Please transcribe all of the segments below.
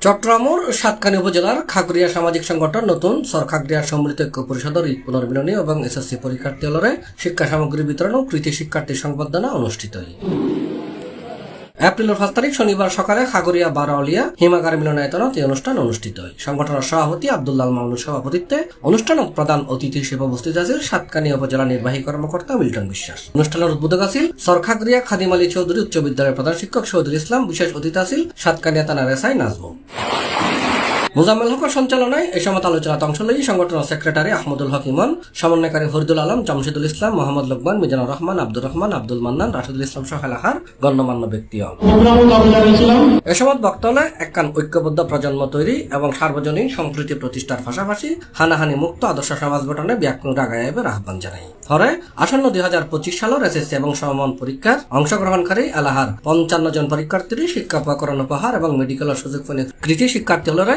চট্টগ্রামের সাতকানি উপজেলার খাগড়িয়া সামাজিক সংগঠন নতুন সর খাগড়িয়া সম্মিলিত ঐক্য পরিষদের ঈদ পুনর্মিলনী এবং এসএসসি পরীক্ষার্থী শিক্ষা সামগ্রী বিতরণ ও কৃতি শিক্ষার্থী সংবর্ধনা অনুষ্ঠিত হয়। এপ্রিলের পাঁচ তারিখ শনিবার সকালে খাগড়িয়া বারাউলিয়া হিমাগার মিলনায়তনত এই অনুষ্ঠান অনুষ্ঠিত হয়। সংগঠনের সভাপতি আব্দুল্লাল মামুন সভাপতিত্বে অনুষ্ঠান প্রধান অতিথি হিসেবে উপস্থিত আছেন সাতকানি উপজেলা নির্বাহী কর্মকর্তা মিল্টন বিশ্বাস। অনুষ্ঠানের উদ্বোধক আছিল সরখাগড়িয়া খাদিম আলী চৌধুরী উচ্চ বিদ্যালয়ের প্রধান শিক্ষক চৌধুরী ইসলাম, বিশেষ অতিথি আছিল সাতকানিয়া থানার এসআই নাজমুল। মোজাম্মেল হকের সঞ্চালনায় এই সময় আলোচনাতে অংশ লই সংগঠনের সেক্রেটারি আহমদুল হক ইমন, সমন্বয়কারী ফরিদুল আলম, জামশেদুল ইসলাম, মোহাম্মদ লোকমান, মিজানুর রহমান, আব্দুর রহমান, আব্দুল মান্নান, রাশিদুল ইসলাম সহ এলাকার গণ্যমান্য ব্যক্তি এ সময় বক্তব্যে একখান ঐক্যবদ্ধ প্রজন্ম তৈরি এবং সার্বজনীন সম্প্রীতি প্রতিষ্ঠার পাশাপাশি হানাহানি মুক্ত আদর্শ সমাজ গঠনে ব্যাকুণ রাগায়াবের আহ্বান জানাই। ফলে আসন্ন দুই হাজার পঁচিশ সালের এসএসসি এবং সমমান পরীক্ষার অংশগ্রহণকারী এলাহার পঞ্চান্ন জন পরীক্ষার্থীর শিক্ষা উপকরণ উপহার এবং মেডিকেল সুযোগ কৃতি শিক্ষার্থী হলরে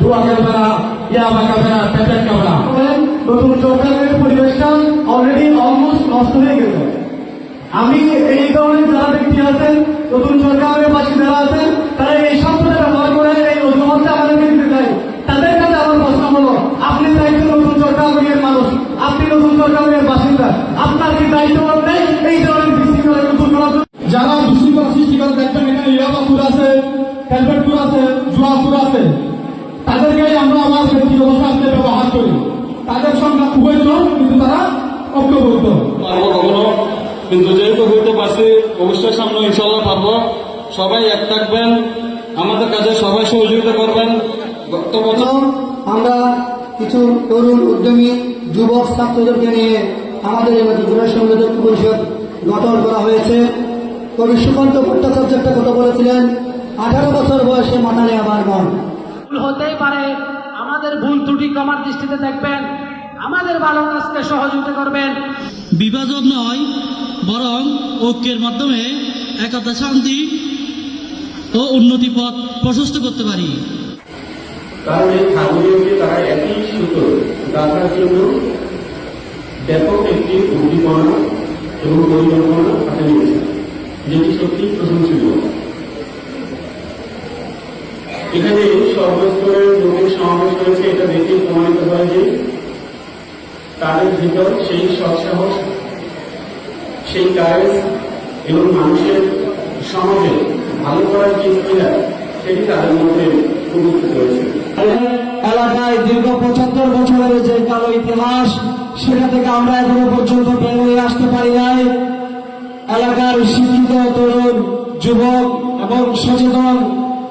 ধোয়া না ইয়াবা খাবে না প্যাপেট নতুন সরকারের পরিবেশটা অলরেডি অলমোস্ট নষ্ট হয়ে গেছে। আমি এই ধরনের যারা ব্যক্তি আছেন নতুন সরকারের পাশে যারা আছেন তারা এই শব্দটা ব্যবহার করে এই অজুহাতটা আমাদেরকে দিতে চাই। তাদের কাছে আমার প্রশ্ন হলো আপনি দায়িত্ব নতুন সরকারের মানুষ আপনি নতুন সরকারের বাসিন্দা আপনার কি দায়িত্ব নেই এই ধরনের বিশৃঙ্খলা নতুন করার? যারা বিশৃঙ্খলা সৃষ্টি করে দেখবেন এখানে ইয়াবাপুর আছে হেলমেটপুর আছে জুয়াপুর আছে তাদেরকে আমরা আমার ব্যক্তিগত স্বার্থে ব্যবহার করি তাদের সংখ্যা খুবই কম কিন্তু তারা ঐক্যবদ্ধ পারব কখনো কিন্তু যেহেতু হইতে পারছি সামনে ইনশাল্লাহ পারব। সবাই এক থাকবেন। আমাদের কাজে সবাই সহযোগিতা করবেন। বছর আমরা কিছু তরুণ উদ্যমী যুবক ছাত্রদেরকে নিয়ে আমাদের এবার জেলা সংযোজক পরিষদ গঠন করা হয়েছে। কবি সুকান্ত ভট্টাচার্য একটা কথা বলেছিলেন আঠারো বছর বয়সে মানালে আমার মন। ভুল হতেই পারে। আমাদের ভুল ত্রুটি কমার দৃষ্টিতে দেখবেন। আমাদের ভালো কাজকে সহযোগিতা করবেন। বিভাজন নয় বরং ঐক্যের মাধ্যমে একতা শান্তি ও উন্নতি পথ প্রশস্ত করতে পারি। কারণ এই খাগড়িয়াকে তারা একই সুতো গাঁথার জন্য ব্যাপক একটি উদ্দীপনা এবং পরিকল্পনা হাতে নিয়েছে, যেটি সত্যি প্রশংসনীয়। এখানে সর্বস্তরের লোকের সমাবেশ হয়েছে, এটা দেখে প্রমাণিত হয় যে তাদের ভিতর সেই সৎসাহস, সেই কায়েজ এবং মানুষের সমাজে ভালো করার যে ক্রিয়া সেটি তাদের মধ্যে প্রবৃত্ত হয়েছে। এলাকায় দীর্ঘ পঁচাত্তর বছরের যে কালো ইতিহাস, সেটা থেকে আমরা এখনও পর্যন্ত বের হয়ে আসতে পারি নাই। এলাকার শিক্ষিত তরুণ, যুবক এবং সচেতন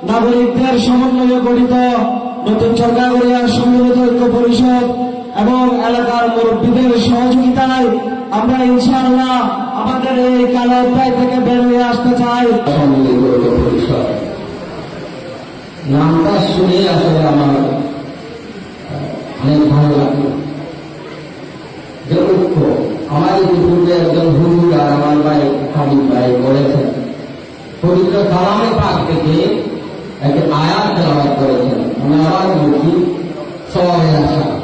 নাগরিকদের সমন্বয়ে গঠিত নতুন সরকারিয়া সম্মিলিত ঐক্য পরিষদ এবং এলাকার মুরব্বীদের সহযোগিতায় আমরা ইনশাআল্লাহ আমাদের এই কালো অধ্যায় থেকে বেরিয়ে আসতে চাই। নামটা শুনে আসলে আমার অনেক ভালো লাগল। যে ঐক্য আমার ইতিপূর্বে একজন হুজুর আর আমার ভাই হাবিব ভাই বলেছেন পবিত্র কালামে পাক থেকে একটি আয়াত তেলাবাদ করেছেন। আমি আবার বলছি সবাই আসা।